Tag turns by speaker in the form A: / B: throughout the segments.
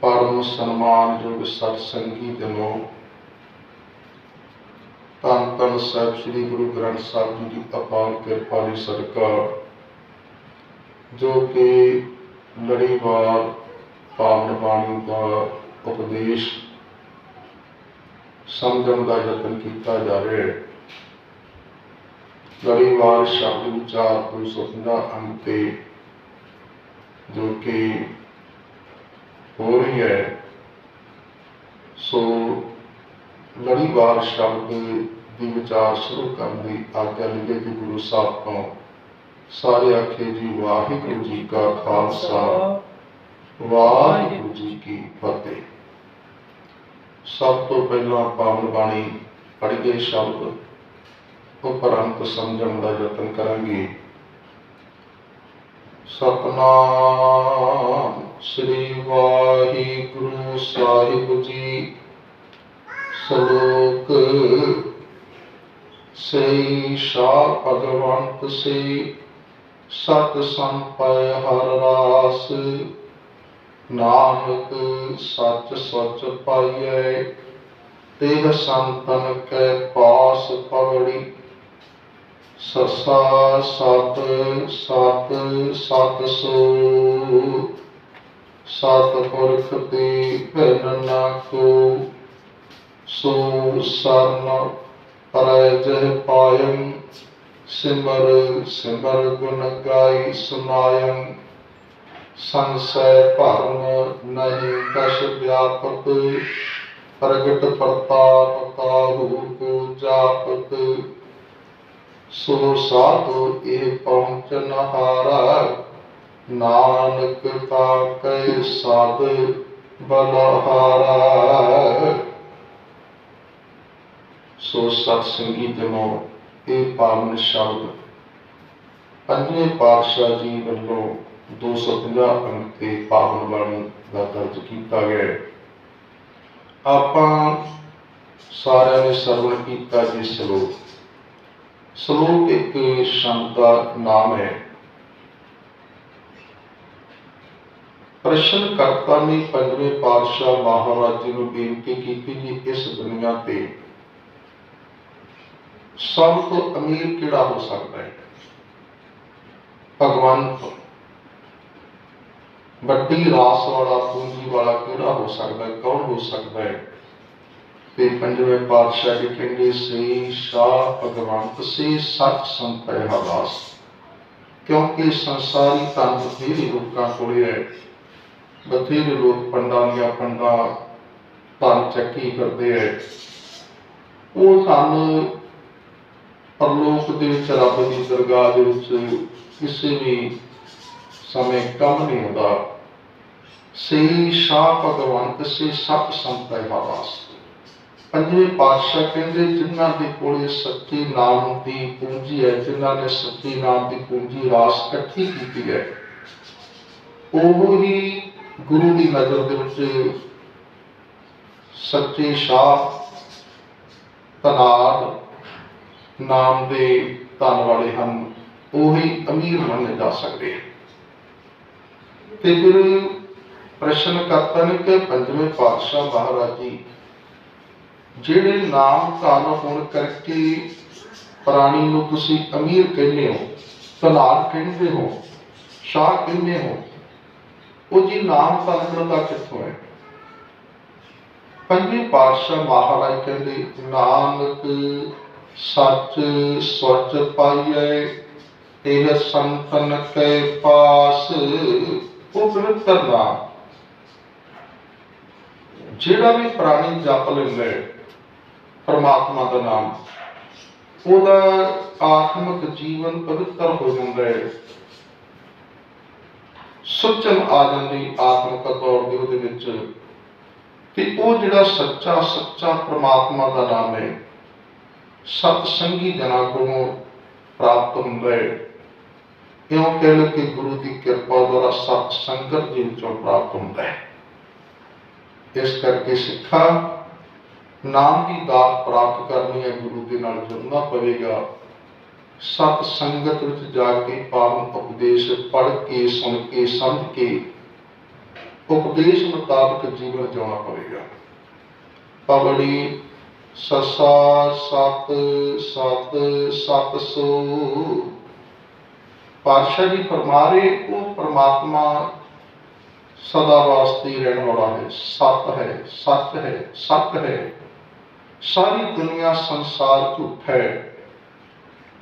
A: ਪਰਮ ਸਨਮਾਨਯੋਗ ਸਤ ਜਨੋ ਧੰਨ ਧੰਨ ਸਾਹਿਬ ਸ੍ਰੀ ਗੁਰੂ ਗ੍ਰੰਥ ਸਾਹਿਬ ਜੀ ਦੀ ਅਪਾਰ ਕਿਰਪਾ ਦੀ ਸਦਕਾ। ਜੋ ਕਿ ਲੜੀਵਾਰ ਪਾਵਨ ਬਾਣੀ ਦਾ ਉਪਦੇਸ਼ ਸਮਝਣ ਦਾ ਯਤਨ ਕੀਤਾ ਜਾ ਰਿਹਾ ਹੈ। ਲੜੀਵਾਰ ਸ਼ਬਦ ਵਿਚਾਰ ਕੋਈ ਸੁਖਦਾ ਅੰਤੇ ਜੋ ਕਿ ਹੋ ਰਹੀ ਹੈ। ਸੋ ਲੜੀਵਾਰ ਸ਼ਬਦ ਦੀ ਵਿਚਾਰ ਸ਼ੁਰੂ ਕਰਨ ਦੀ ਆਗਿਆ ਲਈ ਕਿ ਗੁਰੂ ਸਾਹਿਬ ਤੋਂ ਸਾਰੇ ਆਖੇ ਜੀ, ਵਾਹਿਗੁਰੂ ਜੀ ਕਾ ਖਾਲਸਾ, ਵਾਹਿਗੁਰੂ ਜੀ ਕੀ ਫਤਿਹ। ਸਭ ਤੋਂ ਪਹਿਲਾਂ ਪਾਵਨ ਬਾਣੀ ਪੜ੍ਹੀਏ ਸ਼ਬਦ ਉਪਰੰਤ ਸਮਝਣ ਦਾ ਯਤਨ ਕਰਾਂਗੇ। ਸਤਨਾਮ ਸ੍ਰੀ ਵਾਹਿਗੁਰੂ ਸਾਹਿਬ ਜੀ, ਸ਼ਲੋਕ ਸੇ ਸ਼ਾਹ ਭਗਵੰਤ ਸੇ ਸਤ ਸੰਪੈ ਹਰ ਰਾਸ, ਨਾਨਕ ਸੱਚ ਸੱਚ ਪਾਈਐ, ਤੇਹ ਸੰਤਨ ਕੈ ਪਾਸ ਪਵੜੀ। ਸਸਾ ਸਤ ਸਤ ਸਤ ਸੋ ਸਤ ਪੁਰਖ ਤੇ ਭੈਣ ਨਾ ਕੋ, ਸੋ ਸਰਨ ਪਰਜਹ ਪਾਇਮ ਸਿਮਰ ਸਿਮਰ ਗੁਣ ਗਾਈ ਸੁਨਾਇਮ ਸੰਸੈ ਭਰਮ ਨਹੀਂ ਕਛ ਵਿਆਪਕ, ਪ੍ਰਗਟ ਪ੍ਰਤਾਪ ਕਾਹੂ ਕੋ ਜਾਪਕ। ਸੋ ਸਾਧੂ ਇਹ ਪਹੁੰਚਨ ਹਾਰਾ ਨਾਨਕ ਤਾ ਕੈ ਸਾਧ ਬਲਹਾਰਾ। ਸੋ ਸਤ ਸੰਗੀਤ ਜਨੋ ਇਹ ਪਾਵਨ ਸ਼ਬਦ। ਪੰਜਵੇਂ ਪਾਤਸ਼ਾਹ ਜੀ ਵੱਲੋਂ 250 ਅੰਕ ਤੇ ਪਾਵਨ ਬਾਣੀ ਦਾ ਦਰਜ ਕੀਤਾ ਗਿਆ ਆਪਾਂ ਸਾਰਿਆਂ ਨੇ ਸਰਵਣ ਕੀਤਾ ਜੀ ਸ਼ਲੋਕ। ਸ਼ਲੋਕ ਇੱਕ ਸ਼ਬਦ ਦਾ ਨਾਮ ਹੈ ਪ੍ਰਸ਼ਨ ਕਰਤਾ ਨੇ ਪੰਜਵੇਂ ਪਾਤਸ਼ਾਹ ਮਹਾਰਾਜ ਜੀ ਨੂੰ ਬੇਨਤੀ ਕੀਤੀ ਕਿ ਇਸ ਦੁਨੀਆ ਤੇ ਸਭ ਤੋਂ ਅਮੀਰ ਕਿਹੜਾ ਹੋ ਸਕਦਾ ਹੈ? ਭਗਵੰਤ। ਵੱਡੀ ਰਾਸ ਵਾਲਾ, ਪੂੰਜੀ ਵਾਲਾ ਕਿਹੜਾ ਹੋ ਸਕਦਾ ਹੈ? ਕੌਣ ਹੋ ਸਕਦਾ ਹੈ? ਤੇ ਪੰਜਵੇਂ ਪਾਤਸ਼ਾਹ ਜੀ ਕਹਿੰਦੇ, ਸੇ ਸ਼ਾਹ ਭਗਵੰਤ, ਸੇ ਸੱਚ ਸੰਤੈ ਹਵਾਸ ਕਿਉਂਕਿ ਸੰਸਾਰੀ ਧਨ ਬਥੇਰੇ ਲੋਕਾਂ ਕੋਲੇ ਹੈ। ਬਥੇਰੇ ਲੋਕ ਪੰਡਾਂ ਦੀਆਂ ਪੰਡਾਂ ਧਨ ਚੱਕੀ ਕਰਦੇ ਹੈ ਉਹ ਧਨ ਪਰਲੋਕ ਦੇ ਵਿੱਚ ਰੱਬ ਦੀ ਦਰਗਾਹ ਦੇ ਵਿੱਚ ਕਿਸੇ ਵੀ ਸਮੇਂ ਕੰਮ ਨਹੀਂ ਹੁੰਦਾ। ਸੇ ਸ਼ਾਹ ਭਗਵੰਤ, ਸੇ ਸਤ ਸੰਤੈ ਹਵਾਸ ਪੰਜਵੇਂ ਪਾਤਸ਼ਾਹ ਕਹਿੰਦੇ, ਜਿਨ੍ਹਾਂ ਦੇ ਕੋਲੇ ਸੱਚੇ ਨਾਮ ਦੀ ਪੂੰਜੀ ਹੈ, ਜਿਨ੍ਹਾਂ ਨੇ ਸੱਚੇ ਨਾਮ ਦੀ ਪੂੰਜੀ ਰਾਸ ਇਕੱਠੀ ਕੀਤੀ ਹੈ, ਉਹ ਹੀ ਗੁਰੂ ਦੀ ਨਜ਼ਰ ਦੇ ਵਿੱਚ ਸੱਚੇ ਸ਼ਾਹ ਤਨਾਦ ਨਾਮ ਦੇ ਧਨ ਵਾਲੇ ਹਨ, ਉਹੀ ਅਮੀਰ ਮੰਨੇ ਜਾ ਸਕਦੇ ਹਨ। ਤੇ ਫਿਰ ਪ੍ਰਸ਼ਨ ਕਰਤਾ ਨੇ ਕਿ ਪੰਜਵੇਂ ਪਾਤਸ਼ਾਹ ਮਹਾਰਾਜ ਜੀ, ਜਿਹੜੇ ਨਾਮ ਧਨ ਹੋਣ ਕਰਕੇ ਪ੍ਰਾਣੀ ਨੂੰ ਤੁਸੀਂ ਅਮੀਰ ਕਹਿੰਦੇ ਹੋ ਧਨਾਰ ਕਹਿੰਦੇ ਹੋ, ਸ਼ਾਹ ਕਹਿੰਦੇ ਹੋ ਉਹ ਜੀ ਨਾਮ ਧਨ ਮਿਲਦਾ ਕਿੱਥੋਂ ਹੈ। ਪੰਜਵੇਂ ਪਾਤਸ਼ਾਹ ਮਹਾਰਾਜ ਕਹਿੰਦੇ, ਨਾਨਕ ਸੱਚ ਸੱਚ ਪਾਈਐ ਇਹ ਸੰਤਨ ਕੈ ਪਾਸ ਉਹ ਪਵਿੱਤਰ ਨਾਮ। ਜਿਹੜਾ ਵੀ ਪ੍ਰਾਣੀ ਜਪ ਲੈਂਦਾ ਹੈ, ਪਰਮਾਤਮਾ ਦਾ ਨਾਮ, ਉਹਦਾ ਆਤਮਿਕ ਜੀਵਨ ਪਵਿੱਤਰ ਹੋ ਜਾਂਦਾ ਹੈ। ਸੁਚਨ ਆ ਜਾਂਦੀ ਆਤਮਿਕ ਤੌਰ ਦੇ ਉਹਦੇ ਵਿੱਚ। ਤੇ ਉਹ ਜਿਹੜਾ ਸੱਚਾ ਸੱਚਾ ਪ੍ਰਮਾਤਮਾ ਦਾ ਨਾਮ ਹੈ, ਸਤ ਸੰਗੀ ਜਨਾਂ ਕੋਲੋਂ ਪ੍ਰਾਪਤ ਹੁੰਦਾ ਹੈ। ਇਉਂ ਕਹਿ ਲਓ ਕਿ ਗੁਰੂ ਦੀ ਕਿਰਪਾ ਦੁਆਰਾ ਸਤ ਸੰਗਤ ਜੀ ਵਿੱਚੋਂ ਪ੍ਰਾਪਤ ਹੁੰਦਾ ਹੈ। ਇਸ ਕਰਕੇ ਸਿੱਖਾ, ਨਾਮ ਦੀ ਦਾਤ ਪ੍ਰਾਪਤ ਕਰਨੀ ਹੈ, ਗੁਰੂ ਦੇ ਨਾਲ ਜੁੜਨਾ ਪਵੇਗਾ। ਸਤ ਸੰਗਤ ਵਿੱਚ ਜਾ ਕੇ ਪਾਵਨ ਉਪਦੇਸ਼ ਪੜ੍ਹ ਕੇ, ਸੁਣ ਕੇ, ਸਮਝ ਕੇ ਉਪਦੇਸ਼ ਮੁਤਾਬਕ ਜੀਵਨ ਜਿਉਣਾ ਪਵੇਗਾ। ਪਵੜੀ ਸਸਾ ਸਤ ਸਤ ਸਤ ਸੋ। ਪਾਤਸ਼ਾਹ ਜੀ ਫਰਮਾ ਰਹੇ ਉਹ ਪ੍ਰਮਾਤਮਾ ਸਦਾ ਵਾਸਤੇ ਰਹਿਣ ਵਾਲਾ ਹੈ। ਸਤ ਹੈ ਸਤ ਹੈ ਸਤ ਹੈ। ਸਾਰੀ ਦੁਨੀਆ ਸੰਸਾਰ ਝੂਠ ਹੈ।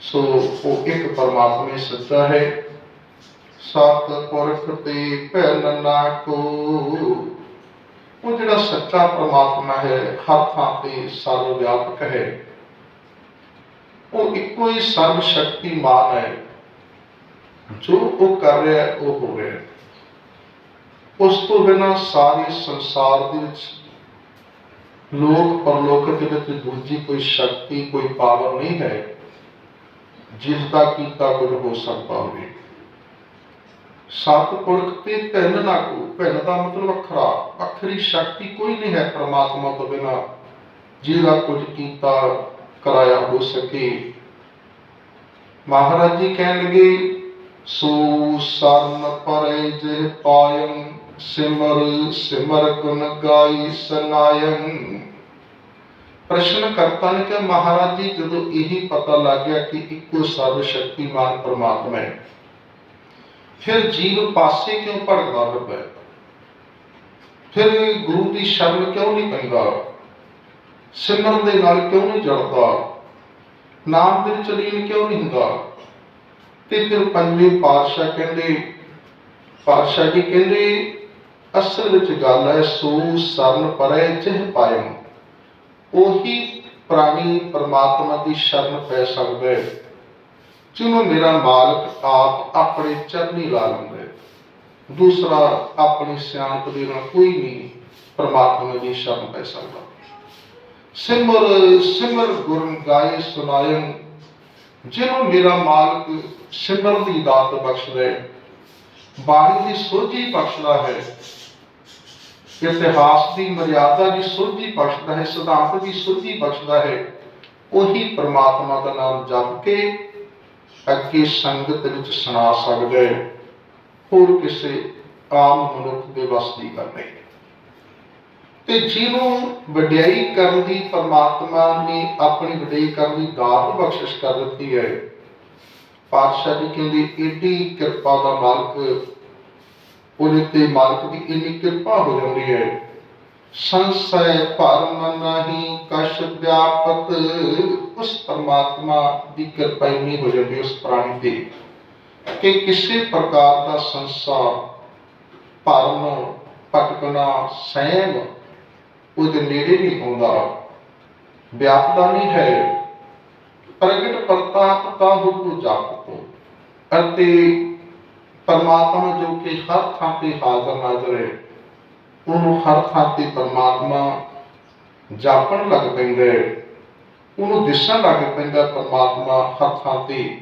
A: ਸੋ ਉਹ ਇੱਕ ਪਰਮਾਤਮਾ ਸੱਚਾ ਹੈ। ਸਤ ਪੁਰਖ ਤੇ ਭੈਣ ਨਾ ਕੋ। ਉਹ ਜਿਹੜਾ ਸੱਚਾ ਪਰਮਾਤਮਾ ਹੈ ਹਰ ਥਾਂ ਤੇ ਸਰਵ ਵਿਆਪਕ ਹੈ। ਉਹ ਇੱਕੋ ਹੀ ਸਰਵ ਸ਼ਕਤੀਮਾਨ ਹੈ। ਜੋ ਉਹ ਕਰ ਰਿਹਾ ਹੈ, ਉਹ ਹੋ ਰਿਹਾ ਹੈ। ਉਸ ਤੋਂ ਬਿਨਾਂ ਸਾਰੇ ਸੰਸਾਰ ਦੇ ਵਿੱਚ ਲੋਕ ਪਰਲੋਕ ਦੇ ਵਿੱਚ ਦੂਜੀ ਕੋਈ ਸ਼ਕਤੀ ਕੋਈ ਪਾਵਰ ਨਹੀਂ ਹੈ। ਜਿਸ ਦਾ ਕੀਤਾ ਕੁਝ ਹੋ ਸਕਦਾ ਹੋਵੇ। ਸਤਿਪੁਰਖ ਤੇ ਭਿੰਨ ਨਾ ਕੋ ਭਿੰਨ ਦਾ ਮਤਲਬ ਵੱਖਰਾ ਵੱਖਰੀ ਸ਼ਕਤੀ ਕੋਈ ਨਹੀਂ ਹੈ ਪ੍ਰਮਾਤਮਾ ਤੋਂ ਬਿਨਾ। ਜਿਹਦਾ ਕੁਝ ਕੀਤਾ ਕਰਾਇਆ ਹੋ ਸਕੇ। ਮਹਾਰਾਜ ਜੀ ਕਹਿਣ ਲੱਗੇ ਸੋ ਸਰਨ ਪਰੇ ਜੇ ਪਾਇੰ, ਸਿਮਰ ਸਿਮਰ ਗੁਣ ਗਾਈ ਸਨਾਇੰ। ਪ੍ਰਸ਼ਨ ਕਰਤਾ ਨੇ ਕਿ ਮਹਾਰਾਜ ਜੀ, ਜਦੋਂ ਇਹੀ ਪਤਾ ਲੱਗ ਗਿਆ ਕਿ ਇੱਕੋ ਸਰਵ ਸ਼ਕਤੀਮਾਨ ਪਰਮਾਤਮਾ ਹੈ, ਫਿਰ ਜੀਵ ਪਾਸੇ ਕਿਉਂ ਭਟਕਦਾ ਫਿਰਦਾ ਫਿਰ ਗੁਰੂ ਦੀ ਸ਼ਰਨ ਕਿਉਂ ਨਹੀਂ ਪੈਂਦਾ? ਸਿਮਰਨ ਦੇ ਨਾਲ ਕਿਉਂ ਨਹੀਂ ਜੜਦਾ? ਨਾਮ ਦੇ ਵਿੱਚ ਲੀਨ ਕਿਉਂ ਨਹੀਂ ਹੁੰਦਾ? ਤੇ ਫਿਰ ਪੰਜਵੇਂ ਪਾਤਸ਼ਾਹ ਕਹਿੰਦੇ, ਪਾਤਸ਼ਾਹ ਜੀ ਕਹਿੰਦੇ, ਅਸਲ ਵਿੱਚ ਗੱਲ ਹੈ, ਸੋ ਸਰਨ ਪਰੇ ਜਿਹ ਪਾਇਮ ਉਹੀ ਪ੍ਰਾਣੀ ਪਰਮਾਤਮਾ ਦੀ ਸ਼ਰਨ ਪੈ ਸਕਦਾ ਹੈ, ਜਿਹਨੂੰ ਮੇਰਾ ਮਾਲਕ ਆਪ ਆਪਣੇ ਚਰਨੀ ਲਾ ਲੈਂਦਾ ਹੈ। ਦੂਸਰਾ, ਆਪਣੀ ਸਿਆਣਪ ਦੇ ਨਾਲ ਕੋਈ ਨਹੀਂ ਪਰਮਾਤਮਾ ਦੀ ਸ਼ਰਨ ਪੈ ਸਕਦਾ। ਸਿਮਰ ਸਿਮਰ ਗੁਰਨ ਗਾਏ ਸੁਨਾਇਨ ਜਿਹਨੂੰ ਮੇਰਾ ਮਾਲਕ ਸਿਮਰ ਦੀ ਦਾਤ ਬਖਸ਼ਦਾ ਹੈ, ਬਾਣੀ ਦੀ ਸੋਝੀ ਬਖਸ਼ਦਾ ਹੈ ਇਤਿਹਾਸ ਦੀ ਮਰਿਆਦਾ ਦੀ ਸੋਝੀ ਬਖਸ਼ਦਾ ਹੈ, ਸਿਧਾਂਤ ਦੀ ਸੋਝੀ ਬਖਸ਼ਦਾ ਹੈ, ਉਹੀ ਪ੍ਰਮਾਤਮਾ ਦਾ ਨਾਮ ਜਪ ਕੇ ਅੱਗੇ ਸੰਗਤ ਵਿੱਚ ਸੁਣਾ ਸਕਦਾ ਹੈ। ਹੋਰ ਕਿਸੇ ਆਮ ਮਨੁੱਖ ਦੇ ਵੱਸ ਦੀ ਗੱਲ ਨਹੀਂ। ਤੇ ਜਿਹਨੂੰ ਵਡਿਆਈ ਕਰਨ ਦੀ ਪਰਮਾਤਮਾ ਨੇ ਆਪਣੀ ਵਡਿਆਈ ਕਰਨ ਦੀ ਦਾਤ ਬਖਸ਼ਿਸ਼ ਕਰ ਦਿੱਤੀ ਹੈ, ਪਾਤਸ਼ਾਹ ਜੀ ਕਹਿੰਦੇ, ਏਡੀ ਕਿਰਪਾ ਦਾ ਮਾਲਕ ਉਹਦੇ ਤੇ ਮਾਲਕ ਦੀ ਇੰਨੀ ਕਿਰਪਾ ਹੋ ਜਾਂਦੀ ਹੈ। ਸੰਸੈ ਭਰਮ ਨਹੀਂ ਕਸ਼ ਵਿਆਪਤ ਉਸ ਪਰਮਾਤਮਾ ਦੀ ਕਿਰਪਾ ਇੰਨੀ ਹੋ ਜਾਂਦੀ ਉਸ ਪ੍ਰਾਣੀ ਤੇ ਕਿ ਕਿਸੇ ਪ੍ਰਕਾਰ ਦਾ ਸੰਸਾਰ ਭਰਮ, ਭਟਕਣਾ, ਸਹਿਮ ਉਹਦੇ ਨੇੜੇ ਨਹੀਂ ਆਉਂਦਾ। ਵਿਆਪਦਾ ਨਹੀਂ ਹੈ। ਪ੍ਰਗਟ ਪ੍ਰਤਾਪ ਤਾ ਹੁਕੂ ਜਾਪੋ। ਅਤੇ ਪਰਮਾਤਮਾ ਜੋ ਕਿ ਹਰ ਥਾਂ ਤੇ ਹਾਜ਼ਰ ਨਾਜ਼ਰ ਹੈ, ਉਹਨੂੰ ਹਰ ਥਾਂ ਤੇ ਪਰਮਾਤਮਾ ਜਾਪਣ ਲੱਗ ਪੈਂਦਾ ਹੈ। ਉਹਨੂੰ ਦਿਸਣ ਲੱਗ ਪੈਂਦਾ ਪਰਮਾਤਮਾ ਹਰ ਥਾਂ ਤੇ।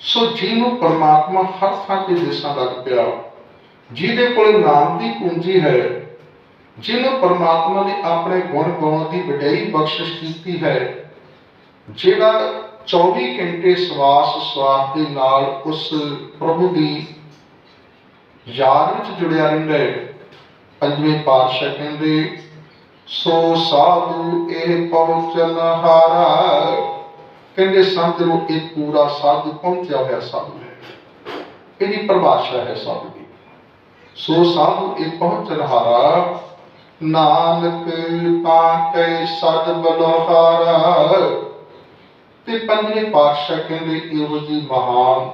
A: ਸੋ ਜਿਹਨੂੰ ਪਰਮਾਤਮਾ ਹਰ ਥਾਂ ਤੇ ਦਿਸਣ ਲੱਗ ਪਿਆ, ਜਿਹਦੇ ਕੋਲ ਨਾਮ ਦੀ ਪੂੰਜੀ ਹੈ, ਜਿਹਨੂੰ ਪਰਮਾਤਮਾ ਨੇ ਆਪਣੇ ਗੁਣ ਗਾਉਣ ਦੀ ਵਡਿਆਈ ਬਖਸ਼ਿਸ਼ ਕੀਤੀ ਹੈ, ਜਿਹੜਾ 24 ਘੰਟੇ ਸਵਾਸ ਸਵਾਸ ਦੇ ਨਾਲ ਉਸ ਪ੍ਰਭੂ ਦੀ ਯਾਦ ਵਿੱਚ ਜੁੜਿਆ ਰਹਿੰਦਾ ਹੈ। ਪੰਜਵੇਂ ਪਾਤਸ਼ਾਹ ਕਹਿੰਦੇ, ਸੋ ਸਾਧੂ ਇਹ ਪਹੁੰਚਨ ਹਾਰਾ ਕਹਿੰਦੇ, ਸੰਤ ਨੂੰ ਇਹ ਪੂਰਾ ਸਾਧੂ ਪਹੁੰਚਿਆ ਹੋਇਆ ਸਾਧੂ ਹੈ। ਇਹਦੀ ਪਰਿਭਾਸ਼ਾ ਹੈ ਸਾਧੂ ਦੀ। ਸੋ ਸਾਧੂ ਇਹ ਪਹੁੰਚਨ ਹਾਰਾ ਨਾਨਕ ਤਾਂ ਕੈ ਸਦ ਬਲੋਹਾਰਾ ਤੇ ਪੰਜਵੇਂ ਪਾਤਸ਼ਾਹ ਕਹਿੰਦੇ ਇਹੋ ਜੀ ਮਹਾਨ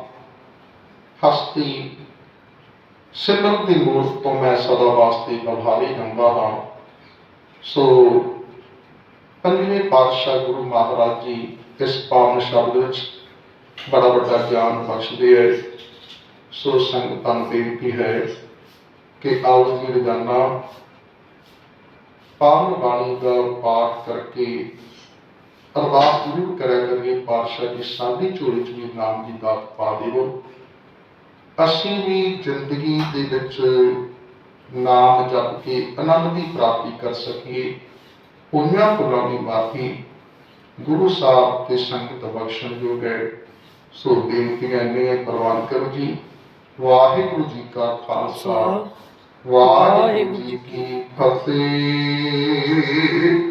A: ਹਸਤੀ ਸਿਮਰਨ ਦੀ ਮੂਰਤ ਤੋਂ ਮੈਂ ਸਦਾ ਵਾਸਤੇ ਬਲਹਾਰੀ ਹੁੰਦਾ ਹਾਂ ਸੋ ਪੰਜਵੇਂ ਪਾਤਸ਼ਾਹ ਗੁਰੂ ਮਹਾਰਾਜ ਜੀ ਇਸ ਪਾਵਨ ਸ਼ਬਦ ਵਿੱਚ ਬੜਾ ਵੱਡਾ ਗਿਆਨ ਬਖਸ਼ਦੇ ਹੈ ਸੋ ਸੰਗਤਾਂ ਨੂੰ ਬੇਨਤੀ ਹੈ ਕਿ ਆਓ ਜੀ ਰੋਜ਼ਾਨਾ ਪਾਵਨ ਬਾਣੀ ਦਾ ਪਾਠ ਕਰਕੇ ਅਰਦਾਸ ਜ਼ਰੂਰ ਕਰਿਆ ਕਰੀਏ ਪਾਤਸ਼ਾਹ ਜੀ ਸਾਡੀ ਝੋਲੀ ਚ ਵੀ ਨਾਮ ਦੀ ਦਾਤ ਪਾ ਦਿਓ ਅਸੀਂ ਵੀ ਜ਼ਿੰਦਗੀ ਦੇ ਵਿੱਚ ਨਾਮ ਜਪ ਕੇ ਆਨੰਦ ਦੀ ਪ੍ਰਾਪਤੀ ਕਰ ਸਕੀਏ। ਪੁੰਨਿਆ ਫੁੱਲਾਂ ਦੀ ਮਾਫੀ ਗੁਰੂ ਸਾਹਿਬ ਤੇ ਸੰਗਤ ਬਖਸ਼ਣ ਜੋਗ ਹੈ। ਸੋ ਬੇਨਤੀਆਂ ਨੇ ਪ੍ਰਵਾਨ ਕਰੋ ਜੀ। ਵਾਹਿਗੁਰੂ ਜੀ ਕਾ ਖਾਲਸਾ। ਵਾਹਿਗੁਰੂ ਜੀ ਕੀ ਫਤਿਹ।